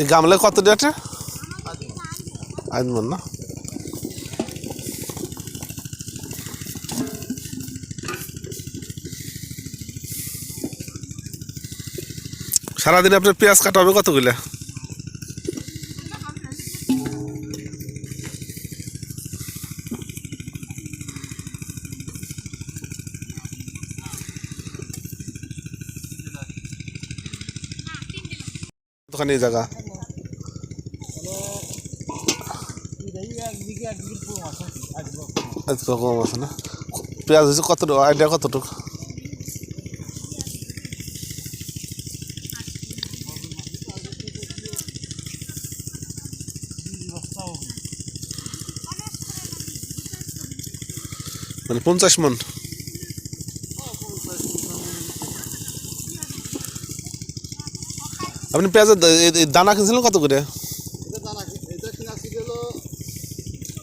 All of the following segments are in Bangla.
এই গামলায় কত ডেটে আজমন না? সারাদিন আপনার পেঁয়াজ কাটা হবে কতগুলা? এই জায়গা। কম আছে না? পেঁয়াজ হয়েছে কতটুকু আইডিয়া কতটুকু? মানে পঞ্চাশ মন। আপনি পেঁয়াজের দানা কিনছিলেন কত করে? এটা জানা কি এটা কিনা ছিল হলো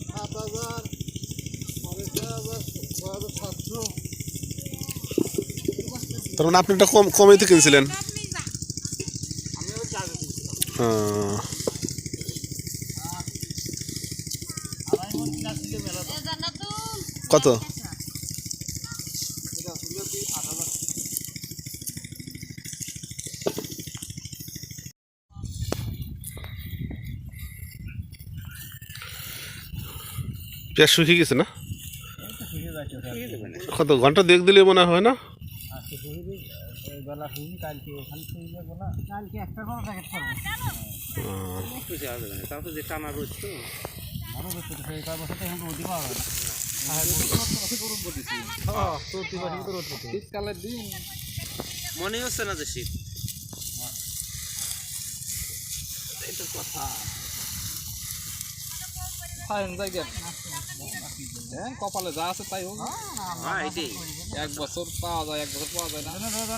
সাত পেঁয়াজ শুকিয়ে গেছে না? কত ঘণ্টা দেখ দিলে মনে হয় না? শীতকালের দিন মনে হচ্ছে না যে শীত। ফাইন জায়গা হ্যাঁ কপালে যা আছে তাই হোক। হ্যাঁ এক বছর পাওয়া যায় এক বছর পাওয়া যায় না।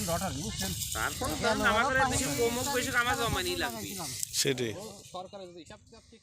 ডটার বুঝছেন? তারপর তো আমাদের বেশি কমক বেশি আমার জমানি লাগবে। সেটাই। সরকারের যদি হিসাব ঠিক